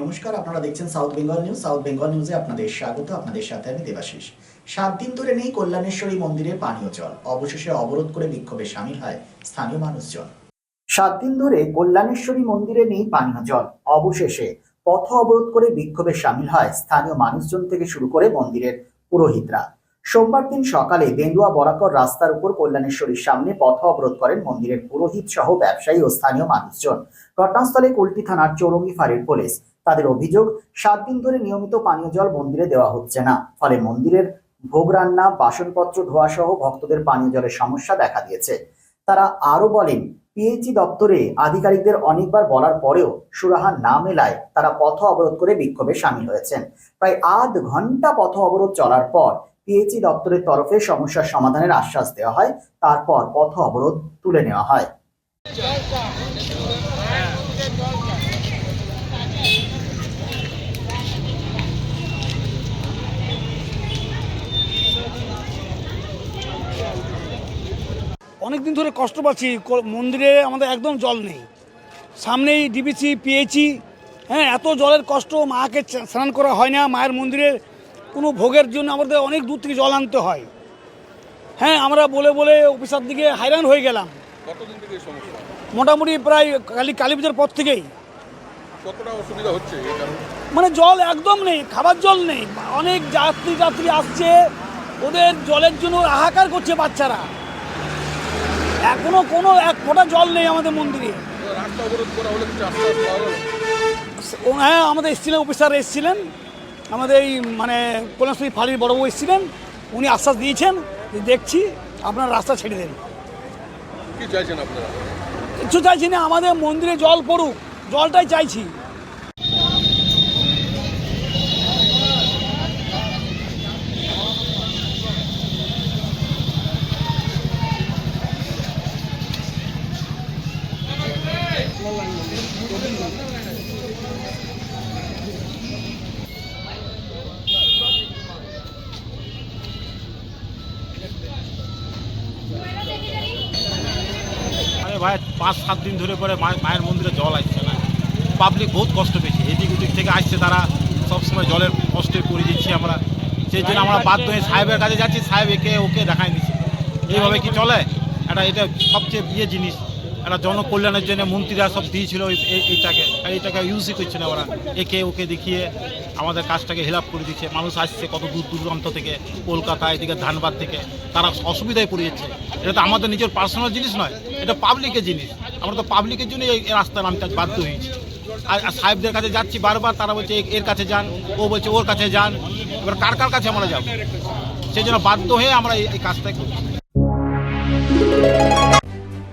নমস্কার, আপনারা দেখছেন South Bengal News South Bengal নিউজে আপনাদের স্বাগত, আপনাদের সাথে আমি দেবাশিস। সাত দিন ধরে নেই কল্যাণেশ্বরী মন্দিরে পানীয় জল। অবশেষে অবরোধ করে বিক্ষোভে সামিল হয় স্থানীয় মানুষজন। সাত দিন ধরে কল্যাণেশ্বরী মন্দিরে নেই পানীয় জল। অবশেষে পথ অবরোধ করে বিক্ষোভে সামিল হয় স্থানীয় মানুষজন থেকে শুরু করে মন্দিরের পুরোহিতরা। সোমবার দিন সকালে বেন্দুয়া বরাকর রাস্তার উপর কল্যাণেশ্বরীর সামনে পথ অবরোধ করেন মন্দিরের পুরোহিত সহ ব্যবসায়ী ও স্থানীয় মানুষজন। ঘটনাস্থলে কুলটি থানার চৌরঙ্গি ফাঁড়ির পুলিশ। তাদের অভিযোগ, সাত দিন ধরে নিয়মিত পানীয় জল মন্দিরে দেওয়া হচ্ছে না। ফলে মন্দিরের ভোগ রান্না বাসনপত্র ধোয়া সহ ভক্তদের পানীয় জলের সমস্যা দেখা দিয়েছে। তারা আরও বলেন পিএইচি দপ্তরে আধিকারিকদের অনেকবার বলার পরেও সুরাহা না মেলায় তারা পথ অবরোধ করে বিক্ষোভে সামিল হয়েছেন। প্রায় আধ ঘণ্টা পথ অবরোধ চলার পর পিএইচি দপ্তরের তরফে সমস্যার সমাধানের আশ্বাস দেওয়া হয়, তারপর পথ অবরোধ তুলে নেওয়া হয়। অনেক দিন ধরে কষ্ট পাচ্ছি মন্দিরে আমাদের একদম জল নেই। সামনেই ডিবিসি পিএইচি হ্যাঁ এত জলের কষ্ট মাকে স্নান করা হয় না, মায়ের মন্দিরে কোনো ভোগের জন্য আমাদের অনেক দূর থেকে জল আনতে হয়। হ্যাঁ আমরা বলে বলে অফিসার দিকে হাইরান হয়ে গেলাম। মোটামুটি প্রায় কালী কালী পুজোর পর থেকেই। মানে জল একদম নেই খাবার জল নেই। অনেক যাত্রী যাত্রী আসছে ওদের জলের জন্য হাহাকার করছে বাচ্চারা। এখনও কোনো এক ফোঁটা জল নেই আমাদের মন্দিরে। হ্যাঁ আমাদের এসেছিলেন অফিসার এসেছিলেন। আমাদের এই মানে কল্যাণশ্রী বড় বউ এসেছিলেন উনি আশ্বাস দিয়েছেন যে দেখছি আপনার রাস্তা ছেড়ে দেন। কি চাইছেন আপনারা? কিছু চাইছি না আমাদের মন্দিরে জল পড়ুক জলটাই চাইছি। ভাই, পাঁচ, সাত দিন ধরে পরে মায়ের মন্দিরে জল আসছে না। পাবলিক বহুত কষ্ট পেয়েছে। এদিক ওদিক থেকে আসছে তারা। সবসময় জলের কষ্টে পড়ে দিচ্ছি আমরা। সেই জন্য আমরা বাধ্য হয়ে সাহেবের কাছে যাচ্ছি। সাহেব একে ওকে দেখায় দিচ্ছি এইভাবে কি চলে? এটা এটা সবচেয়ে বিয়ে জিনিস। একটা জনকল্যাণের জন্য মন্ত্রীরা সব দিয়েছিল এই- এই- এইটাকে। আর এইটাকে ইউজই করছে না ওরা। একে ওকে দেখিয়ে আমাদের কাজটাকে হেল্প করে দিচ্ছে। মানুষ আসছে কত দূর দূরান্ত থেকে কলকাতা এদিকে ধানবাদ থেকে। তারা অসুবিধায় পড়ে যাচ্ছে। এটা তো আমাদের নিজের পার্সোনাল জিনিস নয়, এটা পাবলিকের জিনিস। আমরা তো পাবলিকের জন্যই এই রাস্তায় আজ বাধ্য হয়েছি। আর সাহেবদের কাছে যাচ্ছি বারবার, তারা বলছে এর কাছে যান। ও বলছে, ওর কাছে যান। এবার কার কার কাছে আমরা যাব? সেই জন্য বাধ্য হয়ে আমরা এই এই কাজটাই করছি।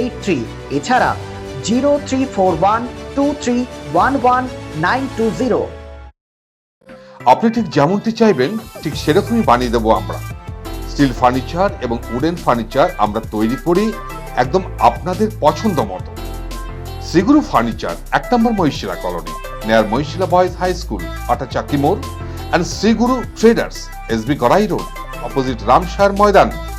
eight three এছাড়া zero three four one two three one one nine two zero. আপনি ঠিক যেমনটি চাইবেন, ঠিক সেরকমই বানিয়ে দেবো আমরা। স্টিল ফার্নিচার এবং উডেন ফার্নিচার আমরা তৈরি করি একদম আপনাদের পছন্দ মতো। সিগুরু ফার্নিচার, এক নম্বর মহিশিলা কলোনি নেয়ার মহিশিলা বয়েজ হাই স্কুল আটা চাকি মোড় and Shriguru traders SB Gorai road opposite রামশায়ার Maidan.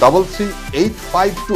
double three eight five two